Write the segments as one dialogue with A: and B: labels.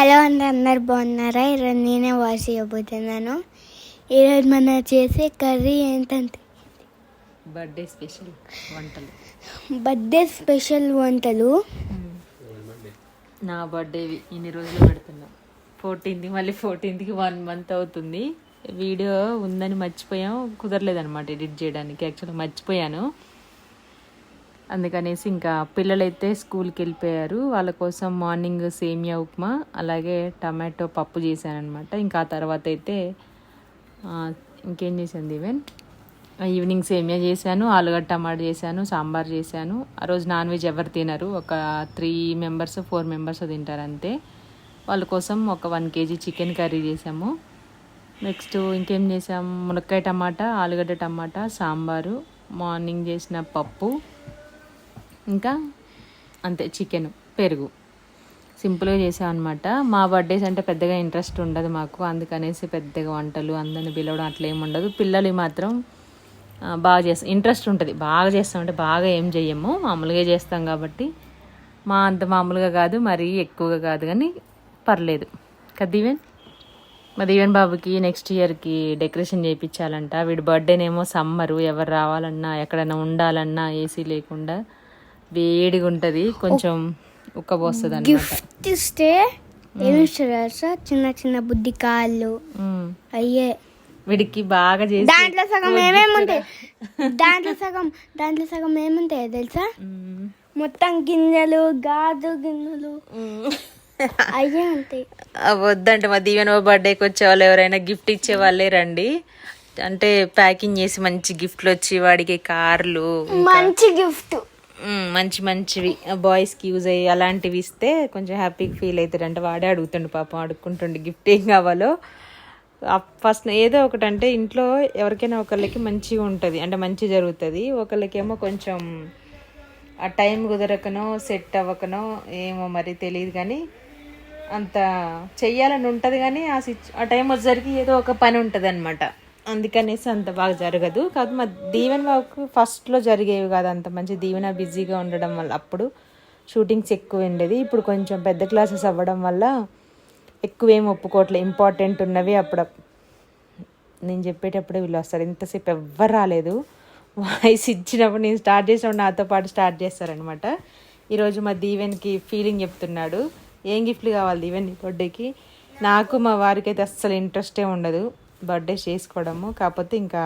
A: Hello అండి అందరు బాగున్నారా? ఈరోజు నేనే వాయిస్ ఇవ్వబోతున్నాను ఈరోజు మన చేసే కర్రీ ఏంటంటే
B: బర్త్డే స్పెషల్ వంటలు.
A: బర్త్డే స్పెషల్ వంటలు.
B: నా బర్త్డే ఇన్ని రోజులు పెడుతున్నా. ఫోర్టీన్త్ మళ్ళీ ఫోర్టీన్త్కి వన్ మంత్ అవుతుంది. వీడియో ఉందని మర్చిపోయాం. కుదరలేదనమాట ఎడిట్ చేయడానికి. యాక్చువల్గా మర్చిపోయాను. అందుకనేసి ఇంకా పిల్లలైతే స్కూల్కి వెళ్ళిపోయారు. వాళ్ళ కోసం మార్నింగ్ సేమియా ఉప్మా అలాగే టమాటో పప్పు చేశానమాట ఇంకా ఆ తర్వాత అయితే ఇంకేం చేశాను ఈవెన్? ఈవినింగ్ సేమియా చేశాను ఆలుగడ్డ టమాటా చేశాను సాంబార్ చేశాను. ఆ రోజు నాన్ వెజ్ ఎవరు తినరు. ఒక త్రీ మెంబర్స్ ఫోర్ మెంబర్స్ తింటారు అంతే. వాళ్ళ కోసం ఒక వన్ కేజీ చికెన్ కర్రీ చేసాము నెక్స్ట్ ఇంకేం చేసాం మునక్కాయ టమాటా ఆలుగడ్డ టమాటా సాంబారు మార్నింగ్ చేసిన పప్పు ఇంకా అంతే చికెన్ పెరుగు. సింపుల్గా చేసామన్నమాట మా బర్త్డేస్ అంటే పెద్దగా ఇంట్రెస్ట్ ఉండదు మాకు. అందుకనేసి పెద్దగా వంటలు అందరిని పిలవడం అట్లా ఏమి ఉండదు. పిల్లలు మాత్రం బాగా చేస్తాం ఇంట్రెస్ట్ ఉంటుంది. బాగా చేస్తామంటే బాగా ఏం చెయ్యము. మామూలుగా చేస్తాం కాబట్టి. మా అంత మామూలుగా కాదు మరీ ఎక్కువగా కాదు కానీ పర్లేదు. కదా దీవెన్? మా దీవెన్ బాబుకి నెక్స్ట్ ఇయర్కి డెకరేషన్ చేయించాలంట వీడి బర్త్డేనేమో సమ్మరు ఎవరు రావాలన్నా ఎక్కడైనా ఉండాలన్నా ఏసీ లేకుండా వేడిగా ఉంటుంది కొంచెం ఉక్కబోస్తుంది అనమాట
A: గిఫ్ట్ ఇస్తే ఏమి ఇస్తారు సార్ చిన్న చిన్న బుద్ధి కాళ్ళు అయ్యే.
B: వీడికి బాగా చేసి
A: దాంట్లో సగం ఏమేమి ఉంటాయి? దాంట్లో సగం దాంట్లో సగం ఏముంటాయి తెలుసా. మొత్తం గింజలు గాజు గిన్నెలు. అయ్యే ఉంటాయి.
B: వద్దంటే మా దీవెన బర్త్డేకి వచ్చే వాళ్ళు ఎవరైనా గిఫ్ట్ ఇచ్చే వాళ్ళే రండి. అంటే ప్యాకింగ్ చేసి మంచి గిఫ్ట్లు వచ్చి వాడికి కార్లు
A: మంచి గిఫ్ట్
B: మంచి మంచివి. బాయ్స్కి యూజ్ అయ్యి అలాంటివి ఇస్తే కొంచెం హ్యాపీగా ఫీల్ అవుతాడు అంటే వాడే అడుగుతుండు పాపం అడుక్కుంటుండు గిఫ్ట్ ఏం కావాలో. ఫస్ట్ ఏదో ఒకటి అంటే ఇంట్లో ఎవరికైనా ఒకళ్ళకి మంచిగా ఉంటుంది. అంటే మంచి జరుగుతుంది. ఒకళ్ళకేమో కొంచెం ఆ టైం కుదరకనో సెట్ అవ్వకనో ఏమో మరి తెలియదు కానీ అంత చెయ్యాలని ఉంటుంది కానీ ఆ సిచ్ ఆ టైం వచ్చేసరికి ఏదో ఒక పని ఉంటుంది అనమాట అందుకనేసి అంత బాగా జరగదు. కాదు మా దీవెన బాబుకు ఫస్ట్లో జరిగేవి కాదు అంత మంచి దీవెన బిజీగా ఉండడం వల్ల. అప్పుడు షూటింగ్స్ ఎక్కువ ఉండేది ఇప్పుడు కొంచెం పెద్ద క్లాసెస్ అవ్వడం వల్ల ఎక్కువేం ఒప్పుకోవట్లే. ఇంపార్టెంట్ ఉన్నవి అప్పుడు. నేను చెప్పేటప్పుడే వీళ్ళు వస్తారు. ఇంతసేపు ఎవ్వరు రాలేదు. వాయిస్ ఇచ్చినప్పుడు నేను స్టార్ట్ చేసినప్పుడు నాతో పాటు స్టార్ట్ చేస్తారనమాట ఈరోజు మా దీవెన్కి ఫీలింగ్ చెప్తున్నాడు. ఏం గిఫ్ట్లు కావాలి దీవెన్ బర్త్డేకి? నాకు మా వారికైతే అస్సలు ఇంట్రెస్టే ఉండదు. బర్త్డే చేసుకోవడము కాకపోతే ఇంకా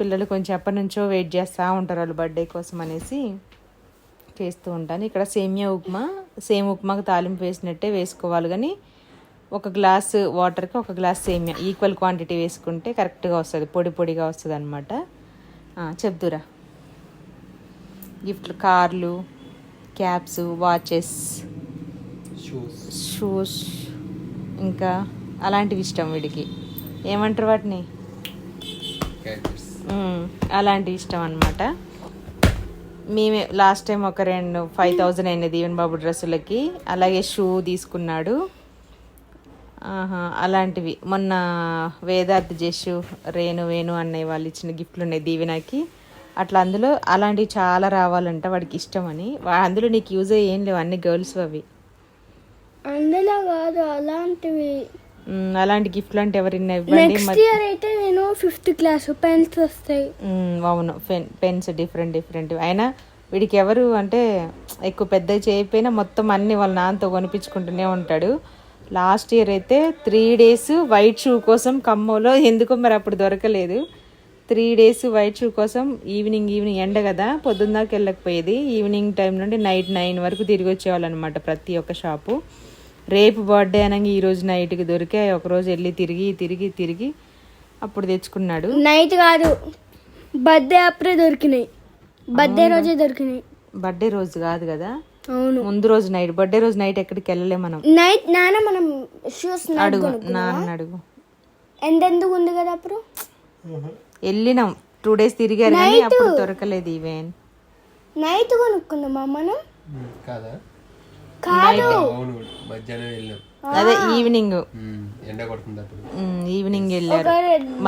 B: పిల్లలు కొంచెం ఎప్పటి నుంచో వెయిట్ చేస్తూ ఉంటారు వాళ్ళు బర్త్డే కోసం అనేసి చేస్తూ ఉంటాను. ఇక్కడ సేమియా ఉప్మా సేమ్ ఉప్మాకు తాలింపు వేసినట్టే వేసుకోవాలి కానీ ఒక గ్లాస్ వాటర్కి ఒక గ్లాస్ సేమియా ఈక్వల్ క్వాంటిటీ వేసుకుంటే కరెక్ట్గా వస్తుంది పొడి పొడిగా వస్తుంది అనమాట చెప్దురా. గిఫ్ట్లు కార్లు క్యాప్స్ వాచెస్ షూస్ ఇంకా అలాంటివి ఇష్టం వీడికి. ఏమంటారు వాటిని? మ్మ్. అలాంటివి ఇష్టం అనమాట మేమే లాస్ట్ టైం ఒక రెండు ఫైవ్ థౌజండ్ అయింది దీవెన్ బాబు డ్రెస్సులకి. అలాగే షూ తీసుకున్నాడు. ఆహా, అలాంటివి. మొన్న వేదార్థ్ జస్సు రేణు వేణు అన్నయ్య వాళ్ళు ఇచ్చిన గిఫ్ట్లు ఉన్నాయి దీవెనకి. అట్లా అందులో అలాంటివి చాలా రావాలంట వాడికి ఇష్టమని వా- అందులో నీకు యూజ్ అయ్యి ఏం లేవు అన్ని గర్ల్స్ అవి.
A: అందులో కాదు అలాంటివి
B: అలాంటి గిఫ్ట్లు అంటే ఎవరిన్నా ఇవ్వండి.
A: నెక్స్ట్ ఇయర్ అయితే నేను ఫిఫ్త్ క్లాస్ పెన్స్ వస్తాయి.
B: అవును పెన్ పెన్స్ డిఫరెంట్ డిఫరెంట్ అయినా వీడికి ఎవరు అంటే ఎక్కువ పెద్ద చేయకపోయినా మొత్తం అన్ని వాళ్ళ నాన్నతో కొనిపించుకుంటూనే ఉంటాడు. లాస్ట్ ఇయర్ అయితే త్రీ డేస్ వైట్ షూ కోసం ఖమ్మంలో ఎందుకో మరి అప్పుడు దొరకలేదు. త్రీ డేస్ వైట్ షూ కోసం ఈవినింగ్ ఈవినింగ్ ఎండ కదా పొద్దున్న దాకా వెళ్ళకపోయేది. ఈవినింగ్ టైం నుండి నైట్ నైన్ వరకు తిరిగి వచ్చేవాళ్ళు అనమాట ప్రతి ఒక్క షాపు రేపు బర్త్డే అనగా ఈ రోజు నైట్కి దొరికే ఒకరోజు వెళ్ళి తిరిగి తిరిగి తిరిగి అప్పుడు తెచ్చుకున్నాడు.
A: నైట్ కాదు. బర్త్డే అప్పుడే దొరికినాయి. బర్త్డే రోజే దొరికినాయి.
B: బర్త్డే రోజు కాదు కదా?
A: అవును.
B: ముందు రోజు నైట్ బర్త్డే రోజు నైట్ ఎక్కడికి వెళ్ళలే మనం.
A: నైట్ నాన్న మనం షూస్
B: అడుగు నాన్న అడుగు.
A: ఎంతెందుకు ఉంది కదా అప్పుడు?
B: వెళ్ళినాం. టూ డేస్ తిరిగారు కానీ అప్పుడు దొరకలేదు ఈవెన్
A: నైట్ కొనుక్కుందామా మనం?
C: కాదా?
A: కాదు.
C: అవును మధ్యాహ్నం వెళ్ళాం.
B: అదే ఈవినింగ్.
C: ఎండ కొడుతుంది అప్పుడు.
B: ఈవినింగ్ వెళ్ళారు.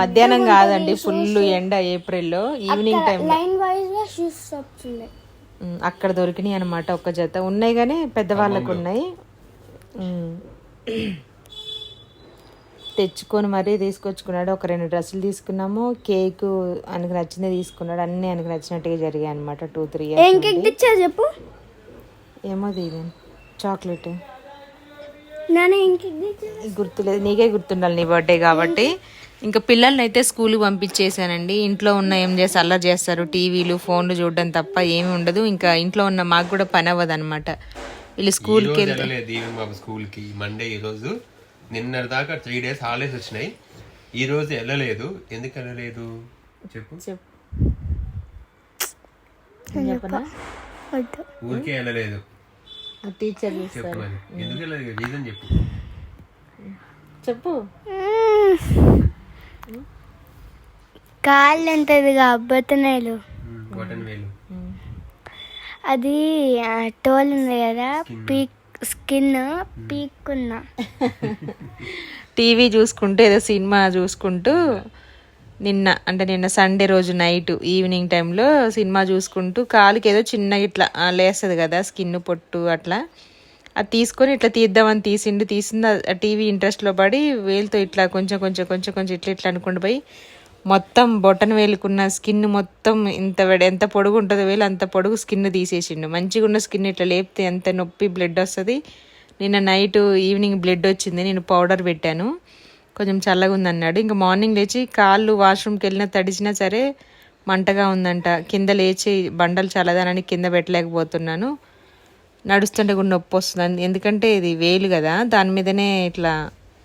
B: మధ్యాహ్నం కాదండి ఫుల్ ఎండ ఏప్రిల్లో ఈవినింగ్ టైం
A: లైన్ వైజ్గా షూస్ షాప్స్ ఉన్నాయి
B: అక్కడ దొరికినాయి అనమాట ఒక జత. ఉన్నాయి కానీ పెద్దవాళ్ళకు ఉన్నాయి. తెచ్చుకొని మరీ తీసుకొచ్చుకున్నాడు. ఒక రెండు డ్రెస్సులు తీసుకున్నాము. కేక్ ఆయనకు నచ్చింది తీసుకున్నాడు. అన్నీ ఆయనకు నచ్చినట్టుగా జరిగాయి అనమాట టూ త్రీ ఇయర్స్
A: చెప్పు.
B: ఏమో దీవెన్ చాక్లెట్. గుర్తులేదు. నీకే గుర్తుండాలి నీ బర్త్డే కాబట్టి. ఇంకా పిల్లల్ని అయితే స్కూల్కి పంపించేసానండి ఇంట్లో ఉన్న ఏం చేసి అల్లరి చేస్తారు. టీవీలు ఫోన్లు చూడడం తప్ప ఏమీ ఉండదు. ఇంకా ఇంట్లో ఉన్న మాకు కూడా పని అవ్వదు అనమాట వీళ్ళు స్కూల్కి వెళ్తే
C: వెళ్ళలేదు దీవెన్ బాబు స్కూల్కి మండే ఈ రోజు నిన్న దాకా త్రీ డేస్ హాలిడేస్ వచ్చినాయి. ఈ రోజు వెళ్ళలేదు. ఎందుకు వెళ్ళలేదు? చెప్పు. ఊరికే వెళ్ళలేదు.
B: టీచర్
C: చెప్పు ఎందుకు రీజన్ చెప్పు.
B: చెప్పు.
A: కాళ్ళు ఎంతదిగా
C: వేలు.
A: అది తోలు ఉంది కదా? Peak skin పీక్కున్నా.
B: టీవీ చూసుకుంటూ ఏదో సినిమా చూసుకుంటూ నిన్న అంటే నిన్న సండే రోజు నైట్ ఈవినింగ్ టైంలో సినిమా చూసుకుంటూ కాలుకి ఏదో చిన్నగా ఇట్లా లేస్తుంది కదా స్కిన్ పొట్టు అట్లా. అది తీసుకొని ఇట్లా తీద్దామని తీసిండు. తీసింది టీవీ ఇంట్రెస్ట్లో పడి వేలుతో ఇట్లా కొంచెం కొంచెం కొంచెం కొంచెం ఇట్లా ఇట్లా అనుకుంటూ పోయి మొత్తం బొటన్ వేలుకున్న స్కిన్ మొత్తం ఇంత ఎంత పొడుగు ఉంటుందో వేలు అంత పొడుగు స్కిన్ తీసేసిండు. మంచిగా ఉన్న స్కిన్ ఇట్లా లేపితే ఎంత నొప్పి బ్లడ్ వస్తుంది. నిన్న నైట్ ఈవినింగ్ బ్లడ్ వచ్చింది. నేను పౌడర్ పెట్టాను. కొంచెం చల్లగా ఉందన్నాడు. ఇంకా మార్నింగ్ లేచి కాళ్ళు వాష్రూమ్కి వెళ్ళినా తడిచినా సరే మంటగా ఉందంట. కింద లేచి బండలు చల్లదానని కింద పెట్టలేకపోతున్నాను. నడుస్తుంటే కూడా నొప్పి వస్తుంది ఎందుకంటే ఇది వేలు కదా దాని మీదనే ఇట్లా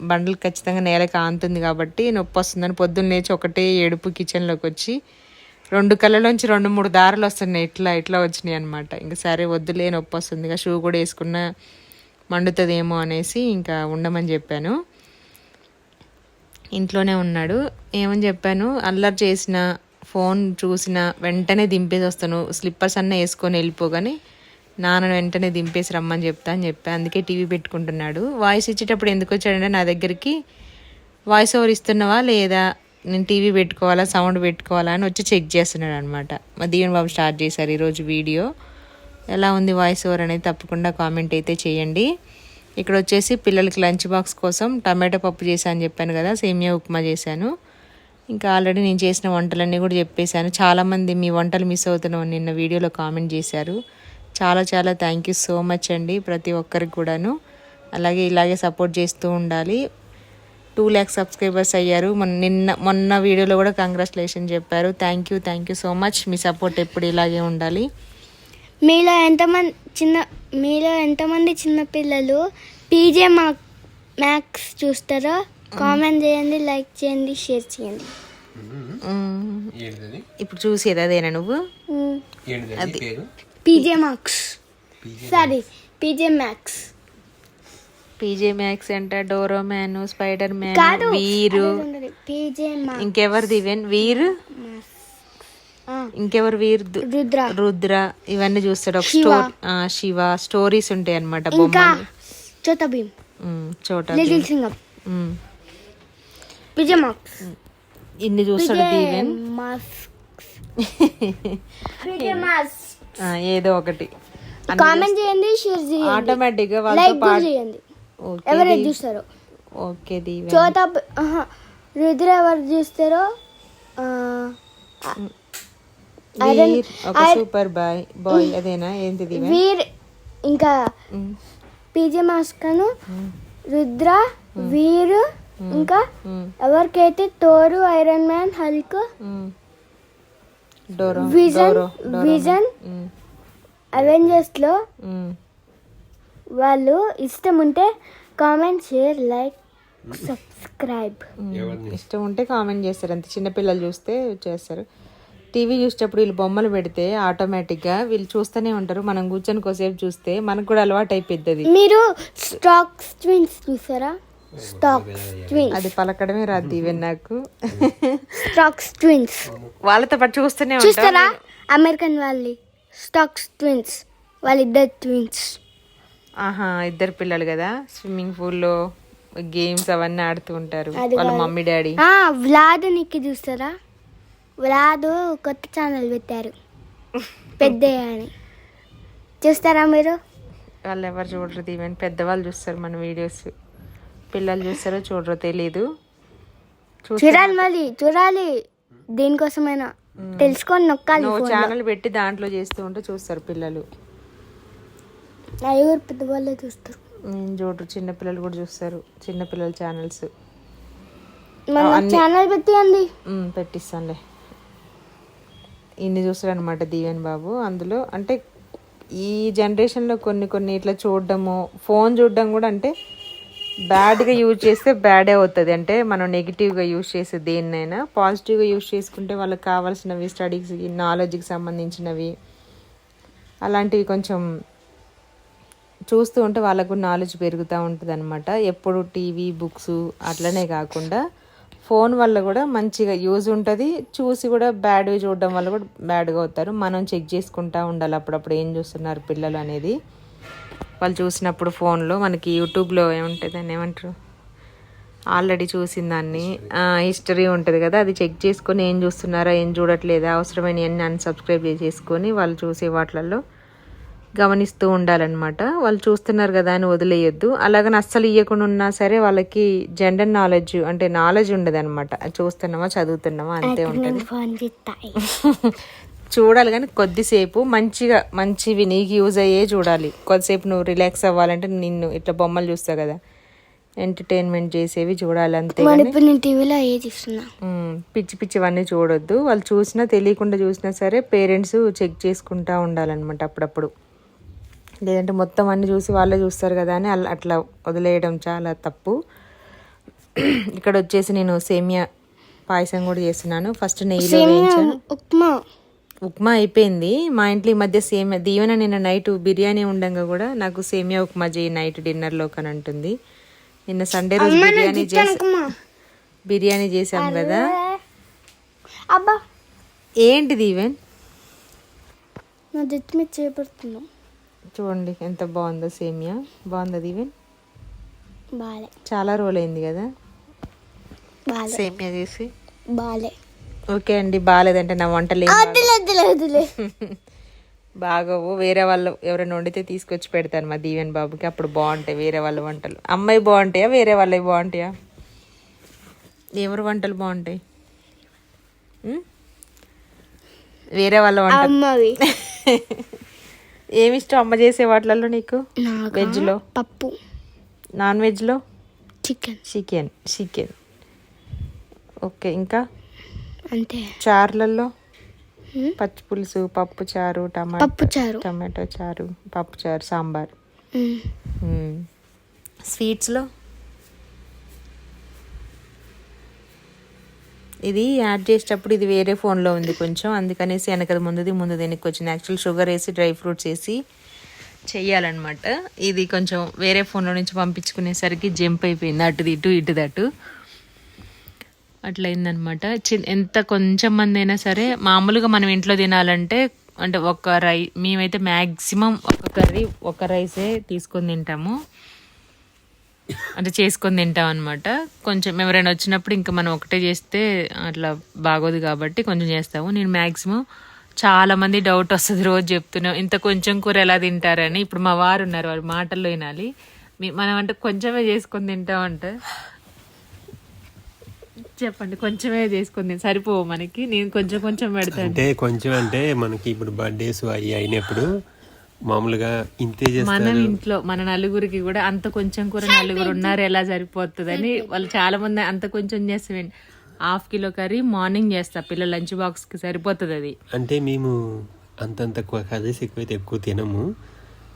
B: బండలు ఖచ్చితంగా నేల కాంతుంది కాబట్టి నొప్పి వస్తుందని పొద్దున్న లేచి ఒకటే ఏడుపు కిచెన్లోకి వచ్చి రెండు కళ్ళలోంచి రెండు మూడు దారాలు వస్తున్నాయి. ఇట్లా ఇట్లా వచ్చినాయి అనమాట ఇంకా సరే వద్దులే నొప్పి వస్తుంది. ఇంకా షూ కూడా వేసుకున్న మండుతుందేమో అనేసి ఇంకా ఉండమని చెప్పాను. ఇంట్లోనే ఉన్నాడు. ఏమని చెప్పాను? అల్లరి చేసిన ఫోన్ చూసిన వెంటనే దింపేసి వస్తాను. స్లిప్పర్స్ అన్న వేసుకొని వెళ్ళిపోగాని నాన్న వెంటనే దింపేసి రమ్మని చెప్తా అని చెప్పా. అందుకే టీవీ పెట్టుకుంటున్నాడు. వాయిస్ ఇచ్చేటప్పుడు ఎందుకు వచ్చాడంటే నా దగ్గరికి వాయిస్ ఓవర్ ఇస్తున్నావా లేదా? నేను టీవీ పెట్టుకోవాలా? సౌండ్ పెట్టుకోవాలా? అని వచ్చి చెక్ చేస్తున్నాడు అనమాట మా దీవెన్ బాబు స్టార్ట్ చేశారు ఈరోజు వీడియో. ఎలా ఉంది వాయిస్ ఓవర్ అనేది తప్పకుండా కామెంట్ అయితే చేయండి. ఇక్కడ వచ్చేసి పిల్లలకి లంచ్ బాక్స్ కోసం టమాటో పప్పు చేశాను చెప్పాను కదా సేమియా ఉప్మా చేశాను. ఇంకా ఆల్రెడీ నేను చేసిన వంటలన్నీ కూడా చెప్పేశాను. చాలామంది మీ వంటలు మిస్ అవుతున్నాం నిన్న వీడియోలో కామెంట్ చేశారు. చాలా చాలా థ్యాంక్ యూ సో మచ్ అండి ప్రతి ఒక్కరికి కూడాను. అలాగే ఇలాగే సపోర్ట్ చేస్తూ ఉండాలి. టూ ల్యాక్స్ సబ్స్క్రైబర్స్ అయ్యారు. మొన్న నిన్న మొన్న వీడియోలో కూడా కంగ్రాచులేషన్ చెప్పారు. Thank you thank you so much me support ఎప్పుడు ఇలాగే ఉండాలి.
A: మీలో ఎంతమంది చిన్న మీలో ఎంతమంది చిన్న పిల్లలు? పీజే మా మ్యాక్స్ చూస్తారో? కామెంట్ చేయండి లైక్ చేయండి షేర్ చేయండి.
B: ఇప్పుడు చూసేది అదేనా నువ్వు?
C: పేరు?
A: PJ Max sorry PJ Max.
B: PJ Max అంట డోరో మ్యాన్ స్పైడర్ మ్యాన్ వీరు.
A: పీజే మా
B: ఇంకెవరు దివెన్ వీరు? ఇంకెవరు? వీరు
A: రుద్ర.
B: రుద్ర. ఇవన్నీ చూస్తాడు. ఒక
A: శివ.
B: స్టోరీ శివ. స్టోరీస్ ఉంటాయి అనమాట
A: చోట భీమ్.
B: చోట ఇన్ని చూస్తాడు దీవెన్ ఏదో ఒకటి.
A: కామెంట్ చేయండి షేర్ చేయండి.
B: ఆటోమేటిక్గా
A: లైక్ చేయండి.
B: దీవెన్.
A: చూస్తారో.
B: ఓకే దీవెన్
A: చోట రుద్ర ఎవరు చూస్తారో?
B: సూపర్ బాయ్ బాయ్ అదేనా? ఏంటి దీవెన్
A: వీర్ ఇంకా పీజే మాస్కను రుద్ర వీరు ఇంకా ఎవరికైతే Thor iron man Hulk vision vision
B: అవెంజర్స్లో.
A: వాళ్ళు ఇష్టం ఉంటే కామెంట్ షేర్ లైక్ సబ్స్క్రైబ్.
B: ఇష్టం ఉంటే కామెంట్ చేస్తారు. అంతే చిన్నపిల్లలు చూస్తే చేస్తారు. టీవీ చూసేటప్పుడు వీళ్ళు బొమ్మలు పెడితే ఆటోమేటిక్గా వీళ్ళు చూస్తూనే ఉంటారు. మనం కూర్చొని కోసేపు చూస్తే మనకు కూడా అలవాటు అయిపోద్ది అది.
A: మీరు స్టాక్స్ ట్విన్స్ చూసారా? Stokes twins.
B: అది పలకడమే రాదు ఈవెన్ నాకు.
A: Stokes twins.
B: వాళ్ళతో పాటు చూస్తూనే
A: చూస్తారా? అమెరికన్ వాళ్ళి స్టాక్స్ ట్విన్స్. వాళ్ళిద్దరు ట్విన్స్.
B: ఆహా ఇద్దరు పిల్లలు కదా? స్విమ్మింగ్ పూల్లో గేమ్స్ అవన్నీ ఆడుతూ ఉంటారు వాళ్ళ. Mummy daddy.
A: ఆ, వ్లాద్ నీకు చూస్తారా? వ్లాద్ కొత్త ఛానల్ పెట్టారు. పెద్ద అని చూస్తారా మీరు?
B: వాళ్ళు ఎవరు చూడరు ఈవెన్ పెద్దవాళ్ళు చూస్తారు మన వీడియోస్. పిల్లలు చూస్తారో చూడరో తెలీదు.
A: చూడాలి మళ్ళీ చూడాలి. దేనికోసమైనా తెలుసుకొని నొక్కాలి
B: ఛానల్ పెట్టి దాంట్లో చేస్తూ ఉంటే చూస్తారు పిల్లలు.
A: ఐదుగురు పెద్దవాళ్ళే చూస్తారు.
B: నేను చూడరు. చిన్న పిల్లలు కూడా చూస్తారు. చిన్న పిల్లల ఛానల్స్.
A: మన ఛానల్ పెట్టియండి.
B: పెట్టిస్తానులే. ఇన్ని చూస్తాడు అనమాట దీవెన్ బాబు. అందులో అంటే ఈ జనరేషన్లో కొన్ని కొన్ని ఇట్లా చూడడము ఫోన్ చూడడం కూడా అంటే బ్యాడ్గా యూజ్ చేస్తే బ్యాడే అవుతుంది. అంటే మనం నెగిటివ్గా యూజ్ చేసే దేన్నైనా పాజిటివ్గా యూజ్ చేసుకుంటే వాళ్ళకి కావాల్సినవి స్టడీస్కి నాలెడ్జ్కి సంబంధించినవి అలాంటివి కొంచెం చూస్తూ ఉంటే వాళ్ళకు నాలెడ్జ్ పెరుగుతూ ఉంటుంది అనమాట ఎప్పుడు టీవీ బుక్స్ అట్లనే కాకుండా ఫోన్ వల్ల కూడా మంచిగా యూజ్ ఉంటుంది. చూసి కూడా బ్యాడ్వి చూడడం వల్ల కూడా బ్యాడ్గా అవుతారు. మనం చెక్ చేసుకుంటూ ఉండాలి. అప్పుడప్పుడు ఏం చూస్తున్నారు పిల్లలు అనేది. వాళ్ళు చూసినప్పుడు ఫోన్లో మనకి యూట్యూబ్లో ఏముంటుంది అని ఏమంటారు? ఆల్రెడీ చూసిన దాన్ని. హిస్టరీ ఉంటుంది కదా. అది చెక్ చేసుకొని ఏం చూస్తున్నారా ఏం చూడట్లేదా అవసరమైన అన్ని అన్సబ్స్క్రైబ్ చేసుకొని వాళ్ళు చూసే వాటిలలో గమనిస్తూ ఉండాలన్నమాట. వాళ్ళు చూస్తున్నారు కదా అని వదిలేయొద్దు. అలాగని అస్సలు ఇవ్వకుండా ఉన్నా సరే వాళ్ళకి జెండర్ నాలెడ్జ్ అంటే నాలెడ్జ్ ఉండదు అనమాట చూస్తున్నామా చదువుతున్నామా అంతే ఉంటుంది. చూడాలి కానీ కొద్దిసేపు మంచిగా మంచివి నీకు యూజ్ అయ్యే చూడాలి. కొద్దిసేపు నువ్వు రిలాక్స్ అవ్వాలంటే నిన్ను ఇట్లా బొమ్మలు చూస్తావు కదా. ఎంటర్టైన్మెంట్ చేసేవి చూడాలి అంతే
A: టీవీలో
B: పిచ్చి పిచ్చివన్నీ చూడొద్దు. వాళ్ళు చూసినా తెలియకుండా చూసినా సరే పేరెంట్స్ చెక్ చేసుకుంటా ఉండాలన్నమాట అప్పుడప్పుడు. లేదంటే మొత్తం అన్ని చూసి వాళ్ళే చూస్తారు కదా అని అట్లా వదిలేయడం చాలా తప్పు. ఇక్కడ వచ్చేసి నేను సేమియా పాయసం కూడా చేస్తున్నాను. ఫస్ట్ నెయ్యిలో వేయించాను.
A: ఉప్మా.
B: ఉప్మా అయిపోయింది. మా ఇంట్లో ఈ మధ్య సేమియా దీవెన నిన్న నైట్ బిర్యానీ ఉండంగా కూడా నాకు సేమియా ఉప్మా చేయి నైట్ డిన్నర్లో అని అంటుంది. నిన్న సండే రోజు బిర్యానీ చేసి బిర్యానీ చేసాం కదా.
A: అబ్బా.
B: ఏంటి దీవెన్?
A: నా జుట్టు మీద చేపడుతున్నా
B: చూడండి ఎంత బాగుందో సేమియా. బాగుందా దీవెన్?
A: బాలే.
B: చాలా రోజులు అయింది కదా?
A: బాలే.
B: సేమియా చేసి.
A: బాలే.
B: ఓకే అండి బాగాలేదంటే నా వంటలు ఏం బాగోవు. వేరే వాళ్ళు ఎవరైనా వండితే తీసుకొచ్చి పెడతాను మా దీవెన్ బాబుకి. అప్పుడు బాగుంటాయి వేరే వాళ్ళ వంటలు. అమ్మాయి బాగుంటాయా వేరే వాళ్ళవి బాగుంటాయా? ఎవరి వంటలు బాగుంటాయి? వేరే వాళ్ళ వంట
A: అమ్మవి.
B: ఏమి ఇష్టం అమ్మ చేసే వాటిలలో
A: నీకు?
B: వెజ్లో?
A: పప్పు.
B: నాన్ వెజ్లో?
A: చికెన్.
B: చికెన్. చికెన్. ఓకే ఇంకా?
A: అంతే.
B: చారులలో? పచ్చి పులుసు పప్పు చారు టమాటా
A: పప్పు చారు.
B: టమాటో చారు పప్పు చారు సాంబార్. స్వీట్స్లో? ఇది యాడ్ చేసేటప్పుడు ఇది వేరే ఫోన్లో ఉంది కొంచెం. అందుకనేసి వెనకది ముందుది ముందు దీనికి వచ్చింది. యాక్చువల్ షుగర్ వేసి డ్రై ఫ్రూట్స్ వేసి చెయ్యాలన్నమాట ఇది కొంచెం వేరే ఫోన్లో నుంచి పంపించుకునేసరికి జంప్ అయిపోయింది. అటుది ఇటు ఇటుది అటు అట్లయిందనమాట చి ఎంత కొంచెం మంది అయినా సరే మామూలుగా మనం ఇంట్లో తినాలంటే అంటే ఒక రై మేమైతే మ్యాక్సిమం ఒక కర్రీ ఒక రైసే తీసుకొని తింటాము. అంటే చేసుకొని తింటాం అనమాట కొంచెం ఎవరైనా వచ్చినప్పుడు ఇంకా మనం ఒకటే చేస్తే అట్లా బాగోదు కాబట్టి కొంచెం చేస్తాము. నేను మ్యాక్సిమం చాలా మంది డౌట్ వస్తుంది రోజు చెప్తున్నాం ఇంత కొంచెం కూర ఎలా తింటారని ఇప్పుడు మా వారు ఉన్నారు వారి మాటల్లో వినాలి. మనం అంటే కొంచెమే చేసుకొని తింటామంటే చెప్పండి కొంచెమే చేసుకుంది సరిపోవు మనకి. నేను కొంచెం కొంచెం పెడతాను.
C: అంటే కొంచెం అంటే మనకి ఇప్పుడు బర్త్డేస్ అవి అయినప్పుడు మామూలుగా ఇంతే
B: మనం ఇంట్లో మన నలుగురికి కూడా అంత కొంచెం కూర నలుగురు ఉన్నారు ఎలా సరిపోతుందని వాళ్ళు చాలా మంది అంత కొంచెం చేస్తామండి హాఫ్ కిలో కర్రీ మార్నింగ్ చేస్తా పిల్లల లంచ్ బాక్స్కి సరిపోతుంది అది.
C: అంటే మేము అంతంత కర్రీస్ ఎక్కువైతే ఎక్కువ తినము.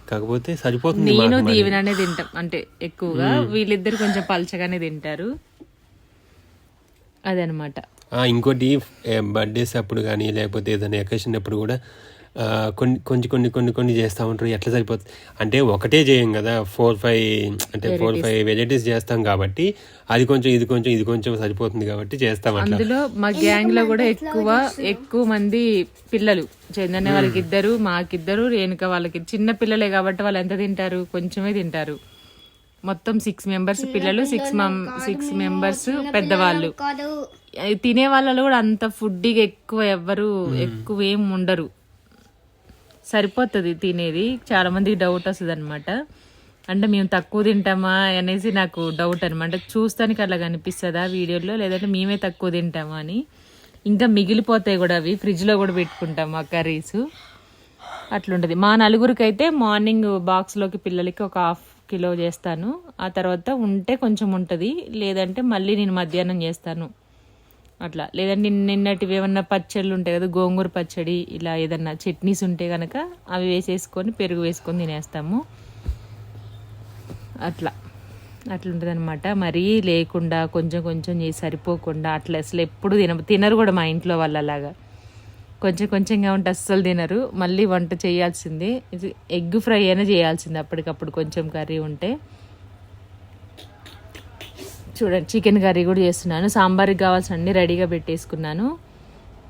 C: కాకపోతే సరిపోతుంది
B: నేను. దీవెననే తింటాం అంటే ఎక్కువగా వీళ్ళిద్దరు కొంచెం పలచగానే తింటారు. అదనమాట.
C: ఆ, ఇంకోటి బర్త్డేస్ అప్పుడు కానీ లేకపోతే ఏదైనా ఎకేషన్ అప్పుడు కూడా కొన్ని కొన్ని కొన్ని కొన్ని కొన్ని చేస్తూ ఉంటారు. ఎట్లా సరిపోతుంది అంటే ఒకటే చేయం కదా. ఫోర్ ఫైవ్ అంటే ఫోర్ ఫైవ్ వెరైటీస్ చేస్తాం కాబట్టి అది కొంచెం ఇది కొంచెం ఇది కొంచెం సరిపోతుంది కాబట్టి చేస్తాం
B: అందులో మా గ్యాంగ్లో కూడా ఎక్కువ ఎక్కువ మంది పిల్లలు. చందన్న వాళ్ళకి ఇద్దరు మాకిద్దరు రేణుక వాళ్ళకి చిన్న పిల్లలే కాబట్టి వాళ్ళు ఎంత తింటారు? కొంచెమే తింటారు. మొత్తం సిక్స్ మెంబర్స్ పిల్లలు సిక్స్ సిక్స్ మెంబర్స్ పెద్దవాళ్ళు. తినే వాళ్ళలో కూడా అంత ఫుడ్గా ఎక్కువ ఎవ్వరు ఎక్కువ ఏం ఉండరు. సరిపోతుంది తినేది. చాలామందికి డౌట్ వస్తుంది అనమాట అంటే మేము తక్కువ తింటామా అనేసి నాకు డౌట్ అనమాట చూస్తానికి అలా కనిపిస్తుందా వీడియోలో? లేదంటే మేమే తక్కువ తింటామా అని. ఇంకా మిగిలిపోతాయి కూడా అవి. ఫ్రిడ్జ్లో కూడా పెట్టుకుంటాం ఆ కర్రీస్. అట్లుంటుంది. మా నలుగురికి అయితే మార్నింగ్ బాక్స్లోకి పిల్లలకి ఒక హాఫ్ కిలో చేస్తాను. ఆ తర్వాత ఉంటే కొంచెం ఉంటుంది. లేదంటే మళ్ళీ నేను మధ్యాహ్నం చేస్తాను. అట్లా. లేదంటే నిన్న- నిన్నటివి ఏమన్నా పచ్చళ్ళు ఉంటాయి కదా గోంగూర పచ్చడి ఇలా ఏదన్నా చట్నీస్ ఉంటే కనుక అవి వేసేసుకొని పెరుగు వేసుకొని తినేస్తాము. అట్లా. అట్లుంటుంది అనమాట మరీ లేకుండా కొంచెం కొంచెం చేసి సరిపోకుండా అట్లా అసలు ఎప్పుడు తిన తినరు కూడా మా ఇంట్లో వాళ్ళు అలాగా కొంచెం కొంచెంగా ఉంటే అస్సలు తినరు. మళ్ళీ వంట చేయాల్సిందే. ఇది ఎగ్ ఫ్రై అయినా చేయాల్సిందే అప్పటికప్పుడు కొంచెం కర్రీ ఉంటే. చూడండి చికెన్ కర్రీ కూడా చేస్తున్నాను. సాంబార్కి కావాల్సిన అన్ని రెడీగా పెట్టేసుకున్నాను.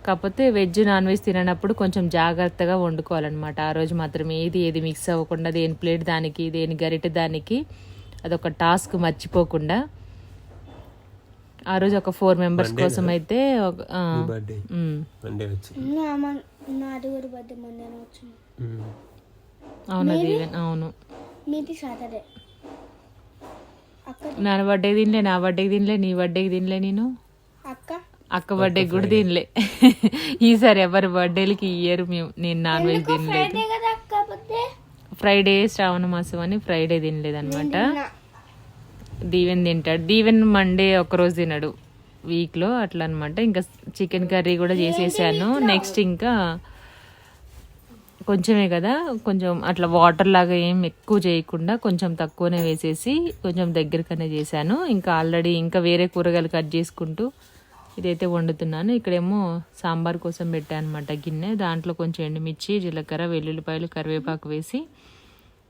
B: కాకపోతే వెజ్ నాన్ వెజ్ తిననప్పుడు కొంచెం జాగ్రత్తగా వండుకోవాలన్నమాట. ఆ రోజు మాత్రం ఏది ఏది మిక్స్ అవ్వకుండా దేని ప్లేట్ దానికి దేని గరిటె దానికి అదొక టాస్క్ మర్చిపోకుండా. ఆ రోజు ఒక ఫోర్ మెంబర్స్ కోసం అయితే ఒక- ఆ, నా బర్త్డేకి తినలే నా బర్త్డేకి తినలే నీ బర్త్డేకి తినలే నేను.
A: అక్క
B: అక్క బర్త్డేకి కూడా తినలే. ఈసారి ఎవరి బర్త్డేలకి ఇయ్యరు మేము నేను నాన్ వెజ్ తినలేదు.
A: ఫ్రైడే కదా అక్క బర్త్డే?
B: ఫ్రైడే శ్రావణ మాసం అని ఫ్రైడే తినలేదు అనమాట దీవెన్ తింటాడు. దీవెన్ మండే ఒకరోజు తినడు. వీక్లో అట్లా అనమాట ఇంకా చికెన్ కర్రీ కూడా చేసేసాను. నెక్స్ట్ ఇంకా కొంచెమే కదా. కొంచెం అట్లా వాటర్ లాగా ఏం ఎక్కువ చేయకుండా కొంచెం తక్కువనే వేసేసి కొంచెం దగ్గరకనే చేశాను. ఇంకా ఆల్రెడీ ఇంకా వేరే కూరగాయలు కట్ చేసుకుంటూ ఇదైతే వండుతున్నాను. ఇక్కడేమో సాంబార్ కోసం పెట్టాను అనమాట గిన్నె. దాంట్లో కొంచెం ఎండుమిర్చి జీలకర్ర వెల్లుల్లిపాయలు కరివేపాకు వేసి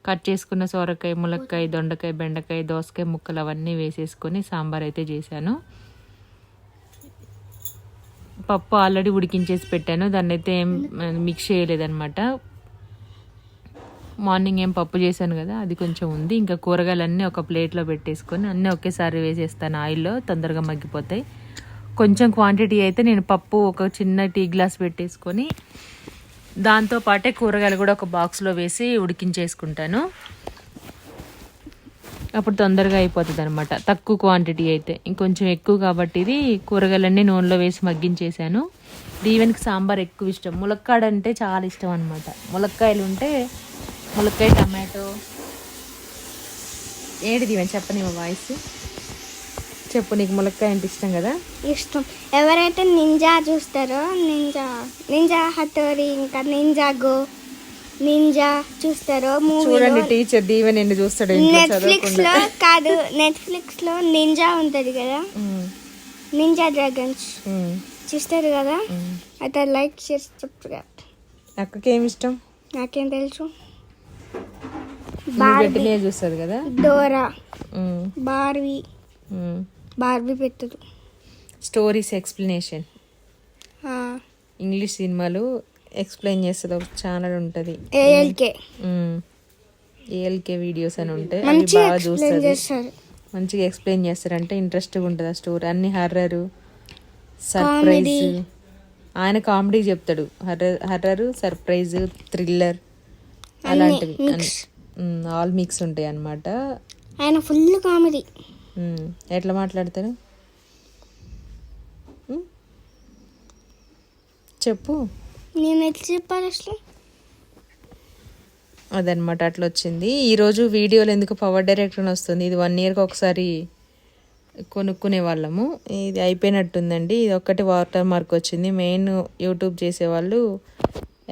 B: కట్ చేసుకున్న సొరకాయ ములక్కాయ దొండకాయ బెండకాయ దోసకాయ ముక్కలు అవన్నీ వేసేసుకొని సాంబార్ అయితే చేశాను. పప్పు ఆల్రెడీ ఉడికించేసి పెట్టాను. దాన్ని అయితే ఏం మిక్స్ చేయలేదన్నమాట. మార్నింగ్ ఏం పప్పు చేశాను కదా అది కొంచెం ఉంది. ఇంకా కూరగాయలన్నీ ఒక ప్లేట్లో పెట్టేసుకొని అన్నీ ఒకేసారి వేసేస్తాను. ఆయిల్లో తొందరగా మగ్గిపోతాయి. కొంచెం క్వాంటిటీ అయితే నేను పప్పు ఒక చిన్న టీ గ్లాస్ పెట్టేసుకొని దాంతో పాటే కూరగాయలు కూడా ఒక బాక్స్లో వేసి ఉడికించేసుకుంటాను. అప్పుడు తొందరగా అయిపోతుంది అనమాట తక్కువ క్వాంటిటీ అయితే. ఇంకొంచెం ఎక్కువ కాబట్టి ఇది కూరగాయలన్నీ నూనెలో వేసి మగ్గించేసాను దీవెనికి సాంబార్ ఎక్కువ ఇష్టం. ములక్కాడ అంటే చాలా ఇష్టం అనమాట ములక్కాయలు ఉంటే ములక్కాయ టమాటో. ఏంటి దీవెన్ చెప్పని మా వాయిస్. చెప్పు నీకు ములక్కాయ అంటే ఇష్టం కదా?
A: ఇష్టం. ఎవరైతే నింజా చూస్తారో నింజా నింజా హటోరి ఇంకా నింజా గో నింజా చూస్తారో
B: చూడండి టీచర్ దీవెన్ ఎన్ని చూస్తాడు
A: నెట్ఫ్లిక్స్లో కాదు నెట్ఫ్లిక్స్లో నింజా ఉంటది కదా? Ninja dragons. చూస్తారు కదా. అయితే లైక్ షేర్ సబ్స్క్రైబ్.
B: అక్కకి ఏమి ఇష్టం?
A: నాకేం తెలుసు?
B: చూస్తుంది కదా?
A: డోరా. బార్బీ. బార్బీ పెట్టదు.
B: Stories explanation. ఇంగ్లీష్ సినిమాలు ఎక్స్ప్లెయిన్ చేస్తుంది ఒక ఛానల్ ఉంటుంది.
A: ఏఎల్కే.
B: ఏఎల్కే వీడియోస్ అని ఉంటాయి అవి బాగా
A: ఎక్స్ప్లెయిన్
B: చూస్తుంది.
A: చేస్తారు.
B: మంచిగా ఎక్స్ప్లెయిన్ చేస్తారంటే ఇంట్రెస్ట్గా ఉంటుంది ఆ స్టోరీ. అన్ని హర్రరు సర్ప్రైజ్. ఆయన కామెడీ చెప్తాడు. Horror horror surprise thriller. అలాంటివి ఆల్ మిక్స్ ఉంటాయి అన్నమాట
A: ఆయన ఫుల్ కామెడీ
B: ఎట్లా మాట్లాడతారు? చెప్పు.
A: నేను ఎట్లా చెప్పాలి అసలు?
B: అదనమాట అట్లా వచ్చింది ఈరోజు వీడియోలు ఎందుకు పవర్ డైరెక్టర్ వస్తుంది? ఇది వన్ ఇయర్కి ఒకసారి కొనుక్కునే వాళ్ళము. ఇది అయిపోయినట్టుందండి. ఇది ఒక్కటి వాటర్ మార్క్ వచ్చింది. మెయిన్ యూట్యూబ్ చేసేవాళ్ళు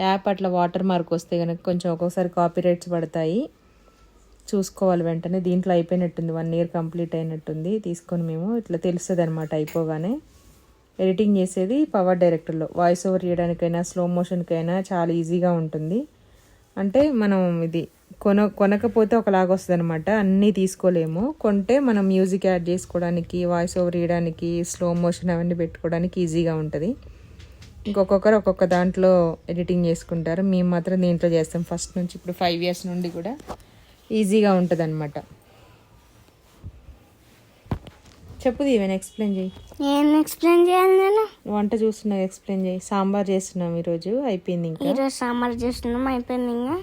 B: యాప్ అట్లా వాటర్ మార్క్ వస్తే కనుక కొంచెం ఒక్కొక్కసారి కాపీ రైట్స్ పడతాయి. చూసుకోవాలి వెంటనే. దీంట్లో అయిపోయినట్టుంది. వన్ ఇయర్ కంప్లీట్ అయినట్టుంది. తీసుకొని మేము ఇట్లా తెలుస్తుంది అనమాట అయిపోగానే. ఎడిటింగ్ చేసేది పవర్ డైరెక్టర్లో. వాయిస్ ఓవర్ చేయడానికైనా స్లో మోషన్కైనా చాలా ఈజీగా ఉంటుంది. అంటే మనం ఇది కొన కొనకపోతే ఒకలాగా వస్తుంది అనమాట అన్నీ తీసుకోలేము. కొంటే మనం మ్యూజిక్ యాడ్ చేసుకోవడానికి వాయిస్ ఓవర్ ఇవ్వడానికి స్లో మోషన్ అవన్నీ పెట్టుకోవడానికి ఈజీగా ఉంటుంది. ఇంకొకరు ఒక్కొక్క దాంట్లో ఎడిటింగ్ చేసుకుంటారు. మేము మాత్రం దీంట్లో చేస్తాం. ఫస్ట్ నుంచి ఇప్పుడు ఫైవ్ ఇయర్స్ నుండి కూడా ఈజీగా ఉంటుంది అనమాట చెప్పు దీవెన్ ఎక్స్ప్లెయిన్ చేయి.
A: నేను ఎక్స్ప్లెయిన్ చేయాలి నేను?
B: వంట చూస్తున్నావు ఎక్స్ప్లెయిన్ చేయి. సాంబార్ చేస్తున్నాం ఈరోజు అయిపోయింది ఇంకా?
A: ఈరోజు సాంబార్ చేస్తున్నాం అయిపోయింది ఇంకా?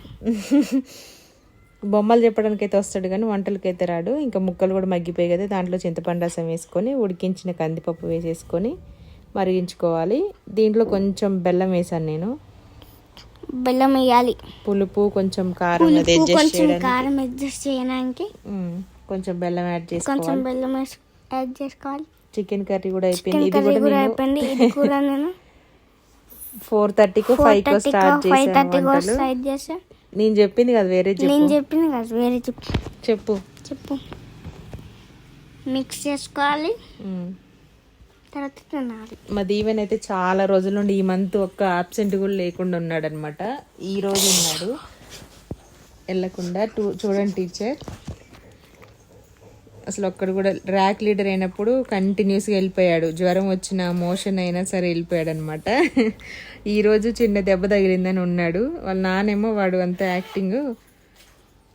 B: బొమ్మలు చెప్పడానికి అయితే వస్తాడు కానీ వంటలకి అయితే రాడు. ఇంకా ముక్కలు కూడా మగ్గిపోయి కదా దాంట్లో చింతపండు రసం వేసుకొని ఉడికించిన కందిపప్పు వేసేసుకొని మరిగించుకోవాలి. దీంట్లో కొంచెం బెల్లం వేసాను నేను.
A: బెల్లం వేయాలి.
B: పులుపు కొంచెం కారం
A: కొంచెం
B: చేయడానికి.
A: కారం అడ్జస్ట్ చేయడానికి.
B: కొంచెం బెల్లం యాడ్
A: కొంచెం
B: చేసుకోవాలి
A: బెల్లం యాడ్ చేసుకోవాలి.
B: చికెన్ కర్రీ కూడా అయిపోయింది. ఇది కూడా
A: అయిపోయింది. ఇది కూడా నేను
B: ఫోర్ థర్టీకో ఫైవ్ కో స్టార్ట్
A: ఫైవ్
B: చేశాను
A: థర్టీకి
B: వంటలు.
A: స్టార్ట్ చేసా
B: నేను చెప్పింది కదా వేరే
A: నేను
B: చెప్పు
A: చెప్పింది కదా వేరే చెప్పు.
B: చెప్పు.
A: చెప్పు. మిక్స్ చేసుకోవాలి. తర్వాత తినాలి
B: మా దీవెన్ అయితే చాలా రోజుల నుండి ఈ మంత్ ఒక్క ఆబ్సెంట్ కూడా లేకుండా ఉన్నాడు అనమాట ఈ రోజు ఉన్నాడు. వెళ్ళకుండా టూ చూడండి టీచర్. అసలు ఒక్కడు కూడా ర్యాక్ లీడర్ అయినప్పుడు కంటిన్యూస్గా వెళ్ళిపోయాడు. జ్వరం వచ్చిన మోషన్ అయినా సరే వెళ్ళిపోయాడు అనమాట ఈరోజు చిన్న దెబ్బ తగిలిందని ఉన్నాడు. వాళ్ళ నానేమో వాడు అంత యాక్టింగ్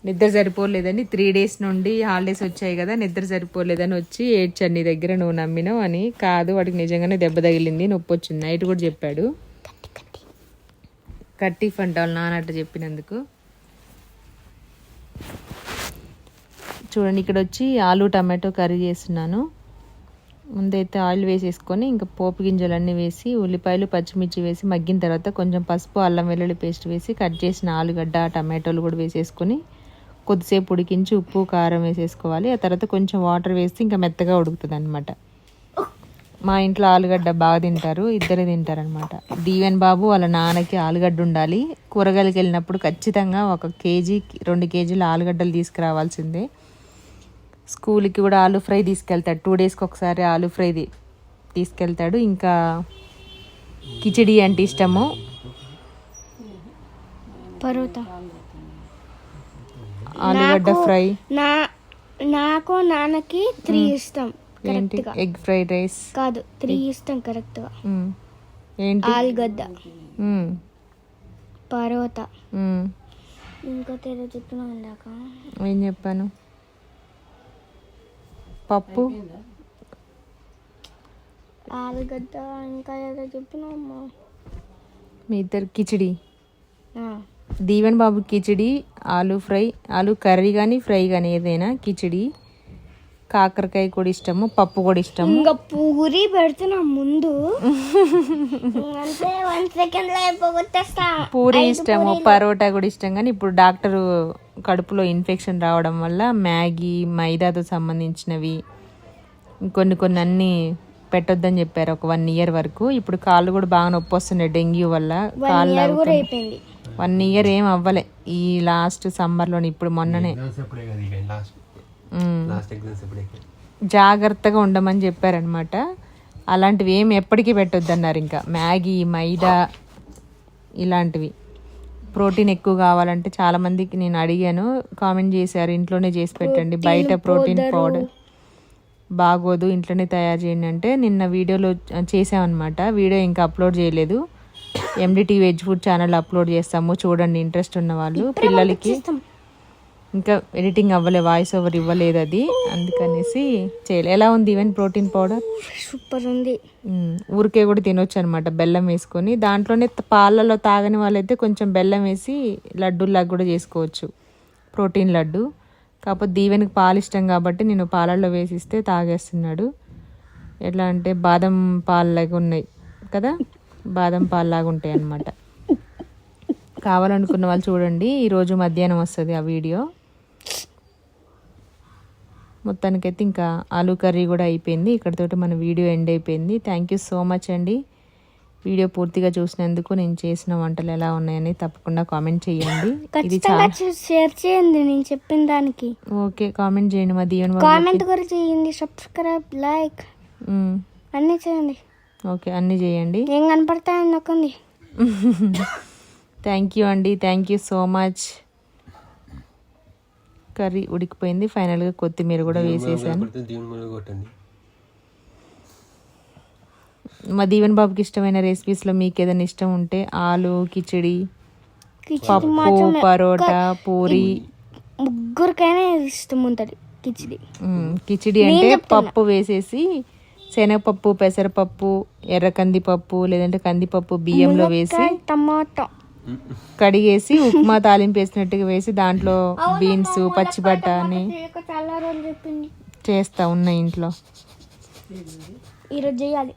B: నిద్ర సరిపోలేదని త్రీ డేస్ నుండి హాలిడేస్ వచ్చాయి కదా నిద్ర సరిపోలేదని వచ్చి ఏడ్చాడు నీ దగ్గర నువ్వు నమ్మినావు అని కాదు వాడికి నిజంగానే దెబ్బ తగిలింది నొప్పి వచ్చింది. నైట్ కూడా చెప్పాడు. కట్టి అంట నానట్టు చెప్పినందుకు. చూడండి ఇక్కడ వచ్చి ఆలు టమాటో కర్రీ చేస్తున్నాను. ముందైతే ఆయిల్ వేసేసుకొని ఇంకా పోపు గింజలన్నీ వేసి ఉల్లిపాయలు పచ్చిమిర్చి వేసి మగ్గిన తర్వాత కొంచెం పసుపు అల్లం వెల్లుల్లి పేస్ట్ వేసి కట్ చేసిన ఆలుగడ్డ టమాటోలు కూడా వేసేసుకొని కొద్దిసేపు ఉడికించి ఉప్పు కారం వేసేసుకోవాలి. ఆ తర్వాత కొంచెం వాటర్ వేస్తే ఇంకా మెత్తగా ఉడుకుతుంది అనమాట మా ఇంట్లో ఆలుగడ్డ బాగా తింటారు ఇద్దరు తింటారనమాట దీవెన్ బాబు వాళ్ళ నాన్నకి ఆలుగడ్డ ఉండాలి. కూరగాయలకి వెళ్ళినప్పుడు ఖచ్చితంగా ఒక కేజీ రెండు కేజీలు ఆలుగడ్డలు తీసుకురావాల్సిందే. స్కూల్కి కూడా ఆలు ఫ్రై తీసుకెళ్తాడు. టూ డేస్కి ఒకసారి ఆలు ఫ్రై తీసుకెళ్తాడు. ఇంకా కిచిడి అంటే ఇష్టము.
A: పరోటా.
B: ఆలుగడ్డ ఫ్రై.
A: నా నాకు నాన్నకి త్రీ ఇష్టం
B: ఏంటి? Egg fried rice?
A: కాదు త్రీ ఇష్టం
B: కరెక్ట్గా. ఏంటి?
A: ఆలుగడ్డ. పరోటా.
B: మ్మ్.
A: ఇంకో తెర చెప్పిన ఇందాక
B: ఏం చెప్పాను? పప్పు?
A: ఆలుగడ్డ ఇంకా ఏదో చెప్పినా అమ్మా
B: మీ ఇద్దరు కిచిడి. దీవెన్ బాబు కిచిడి ఆలు ఫ్రై ఆలు కర్రీ కానీ ఫ్రై కానీ ఏదైనా కిచిడి. కాకరకాయ కూడా ఇష్టము పప్పు కూడా ఇష్టము.
A: ఇంకా పూరి పెడుతున్నా ముందు.
B: పూరి ఇష్టము పరోటా కూడా ఇష్టం కానీ ఇప్పుడు డాక్టర్ కడుపులో ఇన్ఫెక్షన్ రావడం వల్ల మ్యాగీ మైదాతో సంబంధించినవి కొన్ని కొన్ని అన్ని పెట్టొద్దని చెప్పారు ఒక వన్ ఇయర్ వరకు. ఇప్పుడు కాళ్ళు కూడా బాగా నొప్పి వస్తున్నాయి డెంగ్యూ వల్ల. కాళ్ళు
A: కూడా. అయిపోయింది.
B: వన్ ఇయర్ ఏం అవ్వలే. ఈ లాస్ట్ సమ్మర్లోని ఇప్పుడు మొన్ననే.
C: ఎప్పుడే
B: జాగ్రత్తగా ఉండమని చెప్పారనమాట అలాంటివి ఏమి ఎప్పటికీ పెట్టొద్దు అన్నారు ఇంకా. మ్యాగీ మైదా ఇలాంటివి. ప్రోటీన్ ఎక్కువ కావాలంటే చాలా మందికి నేను అడిగాను. కామెంట్ చేశారు ఇంట్లోనే చేసి పెట్టండి. బయట ప్రోటీన్ పౌడర్ బాగోదు ఇంట్లోనే తయారు చేయండి అంటే నిన్న వీడియోలో చేసామన్నమాట వీడియో ఇంకా అప్లోడ్ చేయలేదు. ఎండిటీ వెజ్ ఫుడ్ ఛానల్ అప్లోడ్ చేస్తాము. చూడండి ఇంట్రెస్ట్ ఉన్న వాళ్ళు పిల్లలకి. ఇంకా ఎడిటింగ్ అవ్వలే వాయిస్ ఓవర్ ఇవ్వలేదు అది. అందుకనేసి చేయలే. ఎలా ఉంది ఈవెన్ ప్రోటీన్ పౌడర్
A: సూపర్ ఉంది.
B: ఊరికే కూడా తినొచ్చు అనమాట బెల్లం వేసుకొని. దాంట్లోనే పాలలో తాగని వాళ్ళైతే కొంచెం బెల్లం వేసి లడ్డూలాగా కూడా చేసుకోవచ్చు. ప్రోటీన్ లడ్డు. కాకపోతే దీవెనకి పాలు ఇష్టం కాబట్టి నేను పాలల్లో వేసిస్తే తాగేస్తున్నాడు. ఎట్లా అంటే బాదం పాలలాగా ఉన్నాయి కదా? బాదం పాలలాగా ఉంటాయి అన్నమాట. కావాలనుకున్న వాళ్ళు చూడండి ఈరోజు మధ్యాహ్నం వస్తుంది ఆ వీడియో. మొత్తానికైతే ఇంకా ఆలూ కర్రీ కూడా అయిపోయింది. ఇక్కడతోటి మన వీడియో ఎండ్ అయిపోయింది. థ్యాంక్ యూ సో మచ్ అండి. వీడియో పూర్తిగా చూసినందుకు నేను చేసిన వంటలు ఎలా ఉన్నాయని తప్పకుండా కామెంట్ చేయండి. ఇది
A: ఖచ్చితంగా
B: చాలా
A: షేర్ చేయండి నేను చెప్పిన దానికి.
B: ఓకే కామెంట్ చేయండి మా దీవెన
A: కామెంట్ కూడా చేయండి సబ్స్క్రైబ్ లైక్ అన్నీ చేయండి.
B: ఓకే అన్నీ చేయండి.
A: ఏం కనపడతాయని నొక్కండి
B: థ్యాంక్ యూ అండి thank you so much curry ఉడికిపోయింది ఫైనల్గా కొత్తిమీర కూడా వేసేసాను. మా దీవెన్ బాబుకి ఇష్టమైన రెసిపీస్లో మీకు ఏదైనా ఇష్టం ఉంటే ఆలు కిచిడి పప్పు పరోటా పూరి.
A: ముగ్గురికైనా ఇష్టం ఉంటుంది కిచిడి.
B: కిచిడి అంటే పప్పు వేసేసి శనగపప్పు పెసరపప్పు ఎర్ర కందిపప్పు లేదంటే కందిపప్పు బియ్యంలో వేసి
A: టమాటా.
B: కడిగేసి ఉప్మా తాలింపు వేసినట్టుగా వేసి దాంట్లో బీన్స్ పచ్చి బఠానీ చేస్తా ఉన్న ఇంట్లో.
A: ఈరోజు చేయాలి.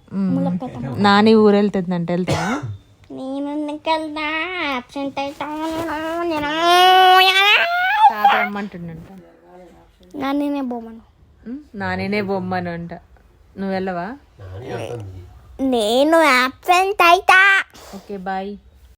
B: నాని ఊరు వెళ్తుందంట వెళ్తా?
A: నేను నన్నే బొమ్మను.
B: నానినే బొమ్మను అంట నువ్వు వెళ్ళవా?
A: నేను అబ్సెంట్ అవుతా
B: ఓకే బాయ్